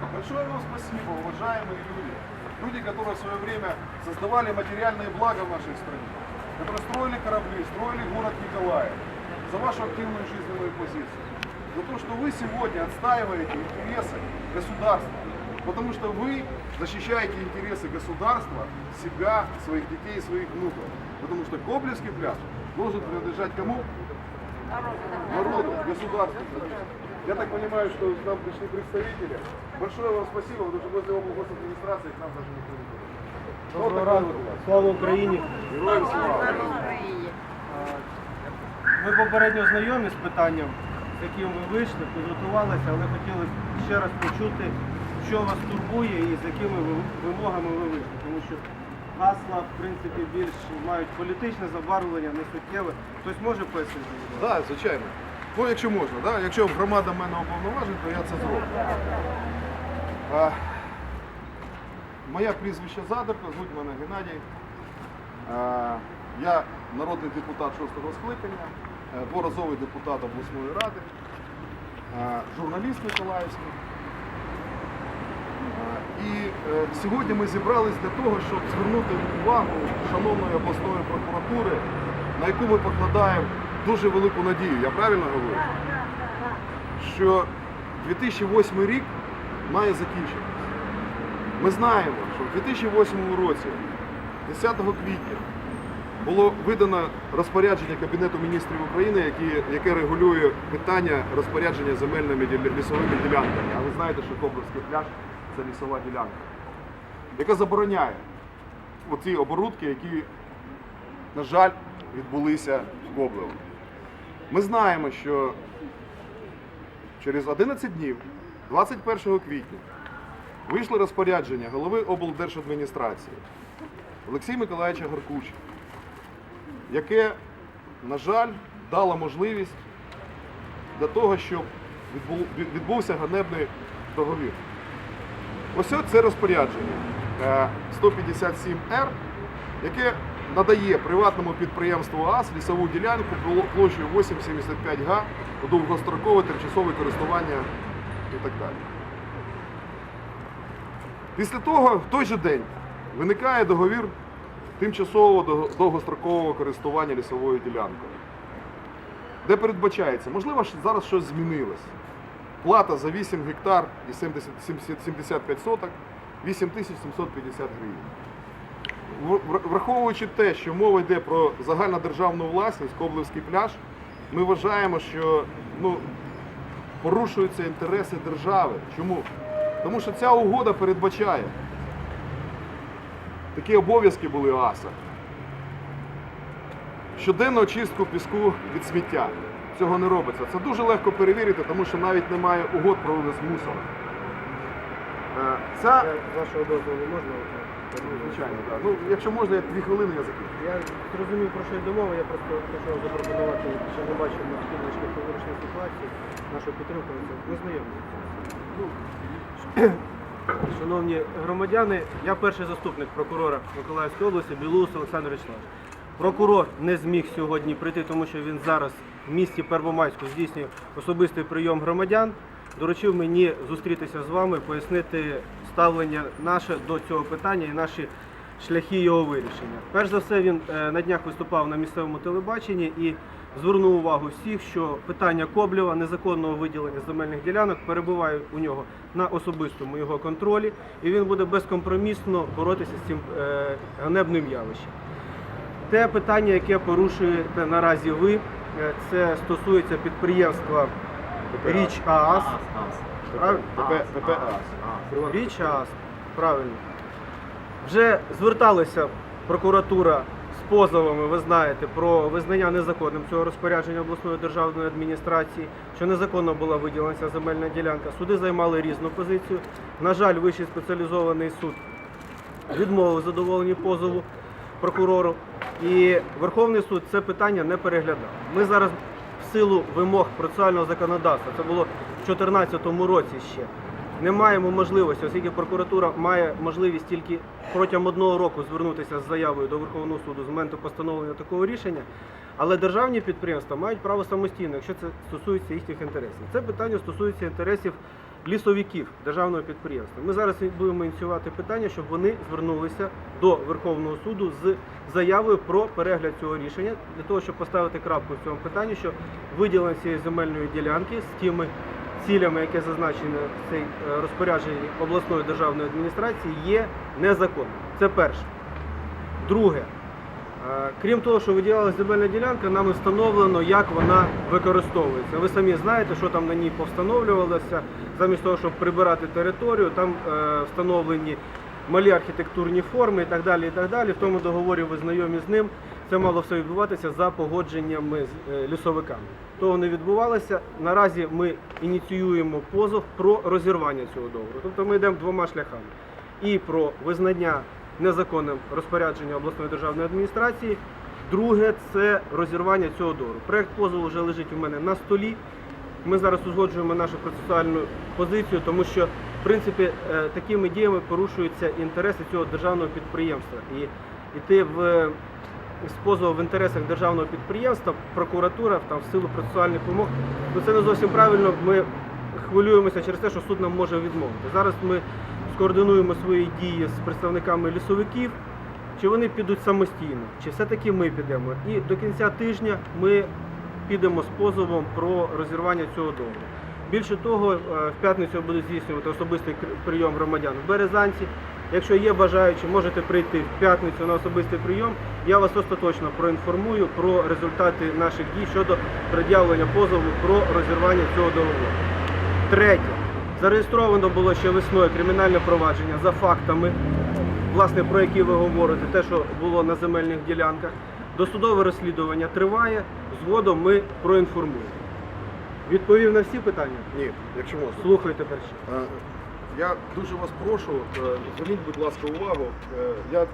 Большое вам спасибо, уважаемые люди. Люди, которые в свое время создавали материальные блага в нашей стране, которые строили корабли, строили город Николаев, за вашу активную жизненную позицию. За то, что вы сегодня отстаиваете интересы государства. Потому что вы защищаете интересы государства, себя, своих детей своих внуков. Потому что Коблевский пляж должен принадлежать кому? Народу, государству. Я так понимаю, что к нам пришли представители. Большое вам спасибо, потому что возле облгосадминистрации к нам даже не ходит. Вот Доброго ранку. Слава Україні. Героям слава. Ми попередньо знайомі з питанням, з яким ви вийшли, підготувалися, але хотіли б ще раз почути, що вас турбує і з якими вимогами ви вийшли. Тому що гасла, в принципі, більш мають політичне забарвлення, не суттєве. Хтось може пояснити? Так, звичайно. Ну, якщо можна, да? якщо громада мене уповноважить, то я це зроблю. Моє прізвище Задорко, звуть мене Геннадій. Я народний депутат 6-го скликання, е, дворазовий депутат обласної ради, журналіст Миколаївський. І е, сьогодні ми зібрались для того, щоб звернути увагу шановної обласної прокуратури, на яку ми покладаємо дуже велику надію. Я правильно говорю? Що 2008 рік має закінчитися. Ми знаємо, що в 2008 році, 10 квітня, було видано розпорядження Кабінету міністрів України, які, яке регулює питання розпорядження земельними лісовими ділянками. А ви знаєте, що Кобровський пляж це лісова ділянка, яка забороняє оці оборудки, які, на жаль, відбулися в Коблево. Ми знаємо, що через 11 днів, 21 квітня, вийшло розпорядження голови облдержадміністрації Олексія Миколаївича Горкуча, яке, на жаль, дало можливість для того, щоб відбу- відбувся ганебний договір. Ось це розпорядження е, 157Р, яке надає приватному підприємству АС лісову ділянку пло- площею 8,75 га у довгострокове тимчасове користування і так далі. Після того, в той же день, виникає договір тимчасового довгострокового користування лісовою ділянкою, де передбачається, можливо, зараз щось змінилось. Плата за 8 гектар і 70, 70 75 соток 8750 гривень. Враховуючи те, що мова йде про загальнодержавну власність, Коблевський пляж, ми вважаємо, що ну, порушуються інтереси держави. Чому? Тому що ця угода передбачає. Такі обов'язки були у АСА. Щоденну очистку піску від сміття. Цього не робиться. Це дуже легко перевірити, тому що навіть немає угод про вивез мусора. Е, Ця, з вашого дозволу можна? звичайно, так. Ну, якщо можна, я дві хвилини я закінчу. Я зрозумів, про що йде мова, я просто хочу запропонувати, що не бачив на спільній шляховирішній ситуації, нашу підтримку. Ми знайомі. Ну, Шановні громадяни, я перший заступник прокурора Миколаївської області Білус Олександр Вячеславович. Прокурор не зміг сьогодні прийти, тому що він зараз в місті Первомайську здійснює особистий прийом громадян. Доручив мені зустрітися з вами, пояснити ставлення наше до цього питання і наші шляхи його вирішення. Перш за все, він е, на днях виступав на місцевому телебаченні і звернув увагу всіх, що питання Коблєва, незаконного виділення земельних ділянок перебуває у нього на особистому його контролі, і він буде безкомпромісно боротися з цим е, ганебним явищем. Те питання, яке порушуєте наразі ви, це стосується підприємства Річ ААС. Правильно? ПП. Річ ААС, правильно. Вже зверталася прокуратура з позовами, ви знаєте, про визнання незаконним цього розпорядження обласної державної адміністрації, що незаконно була виділена ця земельна ділянка. Суди займали різну позицію. На жаль, вищий спеціалізований суд відмовив задоволенні позову прокурору. І Верховний суд це питання не переглядав. Ми зараз в силу вимог процесуального законодавства, це було в 2014 році ще. Не маємо можливості, оскільки прокуратура має можливість тільки протягом одного року звернутися з заявою до Верховного суду з моменту постановлення такого рішення. Але державні підприємства мають право самостійно, якщо це стосується їхніх інтересів. Це питання стосується інтересів лісовиків державного підприємства. Ми зараз будемо ініціювати питання, щоб вони звернулися до Верховного суду з заявою про перегляд цього рішення для того, щоб поставити крапку в цьому питанні, що виділення цієї земельної ділянки з тими цілями, які зазначені в цій е, розпорядженні обласної державної адміністрації, є незаконним. Це перше. Друге, е, крім того, що виділялася земельна ділянка, нам встановлено, як вона використовується. Ви самі знаєте, що там на ній повстановлювалося. Замість того, щоб прибирати територію, там е, встановлені малі архітектурні форми і так далі. і так далі. В тому договорі ви знайомі з ним. Це мало все відбуватися за погодженнями з е, лісовиками. Того не відбувалося. Наразі ми ініціюємо позов про розірвання цього договору. Тобто ми йдемо двома шляхами. І про визнання незаконним розпорядження обласної державної адміністрації. Друге це розірвання цього договору. Проект позову вже лежить у мене на столі. Ми зараз узгоджуємо нашу процесуальну позицію, тому що в принципі е, такими діями порушуються інтереси цього державного підприємства. І йти в позову в інтересах державного підприємства, прокуратура там в силу процесуальних вимог, ну це не зовсім правильно. Ми хвилюємося через те, що суд нам може відмовити. Зараз ми скоординуємо свої дії з представниками лісовиків, чи вони підуть самостійно, чи все-таки ми підемо. І до кінця тижня ми підемо з позовом про розірвання цього договору. Більше того, е, в п'ятницю буде здійснювати особистий прийом громадян в Березанці. Якщо є бажаючі, можете прийти в п'ятницю на особистий прийом. Я вас остаточно проінформую про результати наших дій щодо пред'явлення позову про розірвання цього договору. Третє. Зареєстровано було ще весною кримінальне провадження за фактами, власне, про які ви говорите, те, що було на земельних ділянках. Досудове розслідування триває. Згодом ми проінформуємо. Відповів на всі питання? Ні, якщо можна. Слухайте перші. Е, Я дуже вас прошу, е, зверніть, будь ласка, увагу. Е, Я